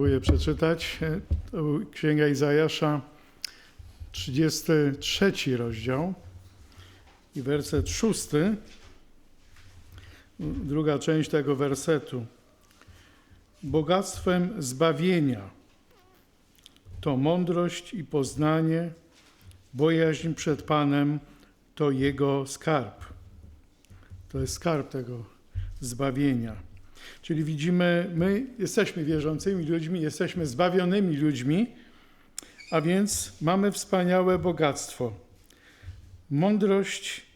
Próbuję przeczytać e, Księga Izajasza, 33 rozdział i werset 6. Druga część tego wersetu. Bogactwem zbawienia to mądrość i poznanie, bojaźń przed Panem to Jego skarb. To jest skarb tego zbawienia. Czyli widzimy, my jesteśmy wierzącymi ludźmi, jesteśmy zbawionymi ludźmi, a więc mamy wspaniałe bogactwo. Mądrość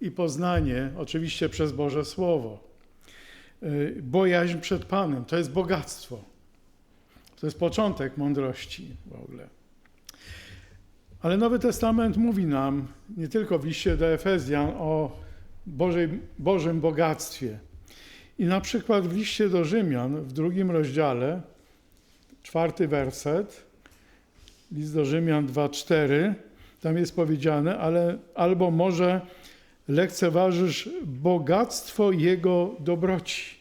i poznanie, oczywiście przez Boże Słowo. Y, Bojaźń przed Panem to jest bogactwo. To jest początek mądrości w ogóle. Ale Nowy Testament mówi nam, nie tylko w liście do Efezjan, o Bożej, Bożym bogactwie. I na przykład w liście do Rzymian, w drugim rozdziale, czwarty werset, list do Rzymian 2,4, tam jest powiedziane, ale albo może lekceważysz bogactwo Jego dobroci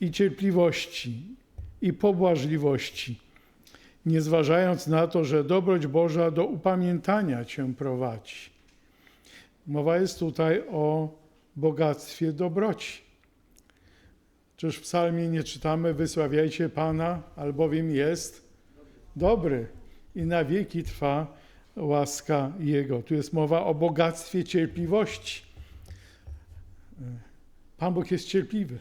i cierpliwości i pobłażliwości, nie zważając na to, że dobroć Boża do upamiętania Cię prowadzi. Mowa jest tutaj o bogactwie dobroci. Czyż w psalmie nie czytamy wysławiajcie Pana, albowiem jest dobry i na wieki trwa łaska Jego. Tu jest mowa o bogactwie cierpliwości. Pan Bóg jest cierpliwy.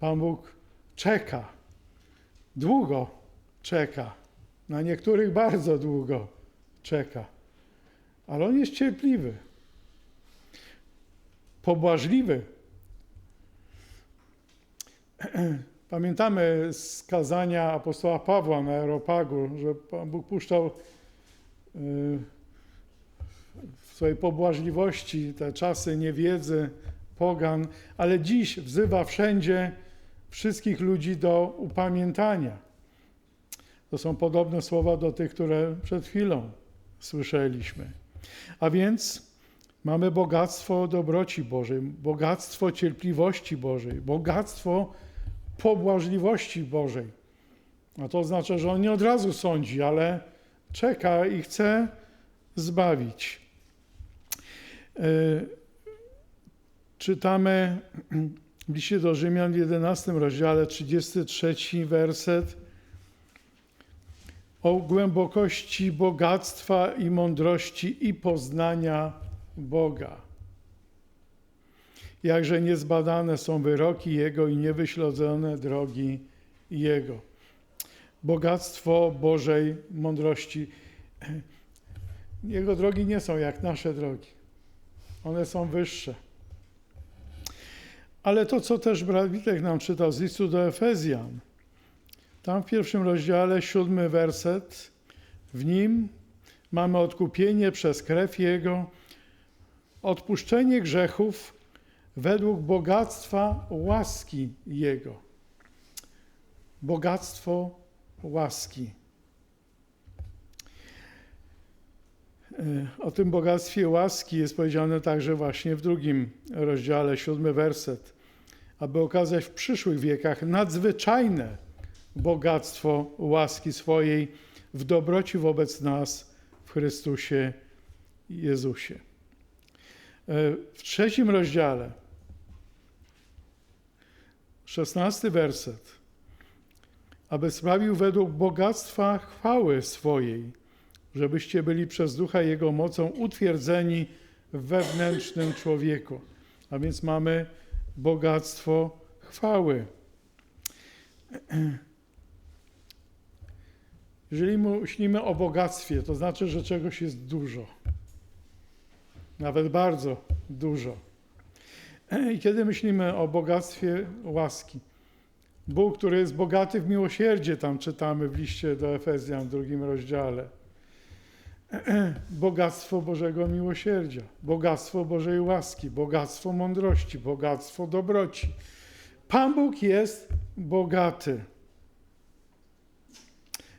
Pan Bóg czeka. Długo czeka. Na niektórych bardzo długo czeka. Ale On jest cierpliwy pobłażliwy. Pamiętamy z kazania apostoła Pawła na Aeropagu, że Pan Bóg puszczał y, w swojej pobłażliwości te czasy niewiedzy, pogan, ale dziś wzywa wszędzie wszystkich ludzi do upamiętania. To są podobne słowa do tych, które przed chwilą słyszeliśmy. A więc Mamy bogactwo dobroci Bożej, bogactwo cierpliwości Bożej, bogactwo pobłażliwości Bożej. A to oznacza, że On nie od razu sądzi, ale czeka i chce zbawić. Yy, czytamy w liście do Rzymian w 11 rozdziale, 33 werset o głębokości bogactwa i mądrości i poznania Boga. Jakże niezbadane są wyroki Jego i niewyśledzone drogi Jego. Bogactwo Bożej mądrości. Jego drogi nie są jak nasze drogi. One są wyższe. Ale to, co też brat Witek nam czytał z listu do Efezjan, tam w pierwszym rozdziale, siódmy werset, w nim mamy odkupienie przez krew Jego, odpuszczenie grzechów według bogactwa łaski Jego. Bogactwo łaski. E, o tym bogactwie łaski jest powiedziane także właśnie w drugim rozdziale, siódmy werset, aby okazać w przyszłych wiekach nadzwyczajne bogactwo łaski swojej w dobroci wobec nas w Chrystusie Jezusie. W trzecim rozdziale, szesnasty werset, aby sprawił według bogactwa chwały swojej, żebyście byli przez ducha Jego mocą utwierdzeni w wewnętrznym człowieku. A więc mamy bogactwo chwały. Jeżeli myślimy o bogactwie, to znaczy, że czegoś jest dużo nawet bardzo dużo. I kiedy myślimy o bogactwie łaski, Bóg, który jest bogaty w miłosierdzie, tam czytamy w liście do Efezjan w drugim rozdziale. Bogactwo Bożego miłosierdzia, bogactwo Bożej łaski, bogactwo mądrości, bogactwo dobroci. Pan Bóg jest bogaty.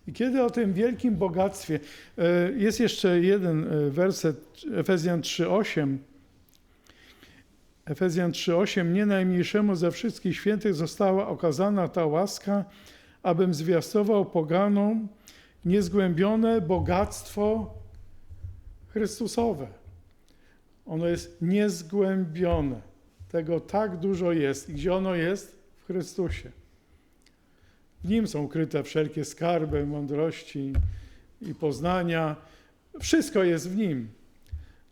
I kiedy o tym wielkim bogactwie, e, jest jeszcze jeden e, werset, Efezjan 3:8. Efezjan 3:8 Nie najmniejszemu ze wszystkich świętych została okazana ta łaska, abym zwiastował poganom niezgłębione bogactwo Chrystusowe. Ono jest niezgłębione. Tego tak dużo jest. I gdzie ono jest? W Chrystusie. W Nim są ukryte wszelkie skarby, mądrości i poznania. Wszystko jest w Nim.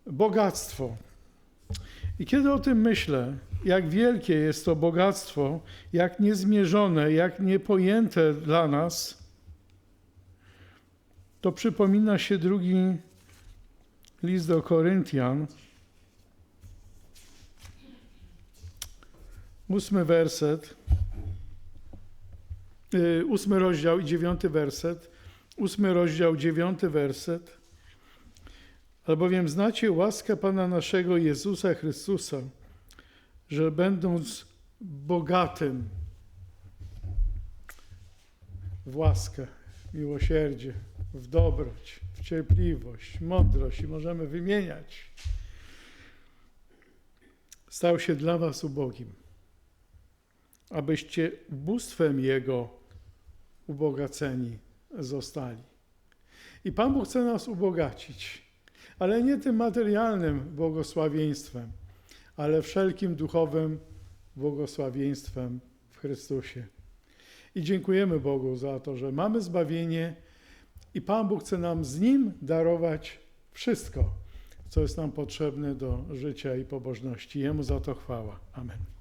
Bogactwo. I kiedy o tym myślę, jak wielkie jest to bogactwo, jak niezmierzone, jak niepojęte dla nas, to przypomina się drugi list do Koryntian, ósmy werset, ósmy rozdział i dziewiąty werset, ósmy rozdział, dziewiąty werset. Albowiem znacie łaskę Pana naszego Jezusa Chrystusa, że będąc bogatym w łaskę, miłosierdzie, w dobroć, w cierpliwość, mądrość i możemy wymieniać, stał się dla Was ubogim, abyście bóstwem Jego ubogaceni zostali. I Pan Bóg chce nas ubogacić ale nie tym materialnym błogosławieństwem, ale wszelkim duchowym błogosławieństwem w Chrystusie. I dziękujemy Bogu za to, że mamy zbawienie i Pan Bóg chce nam z Nim darować wszystko, co jest nam potrzebne do życia i pobożności. Jemu za to chwała. Amen.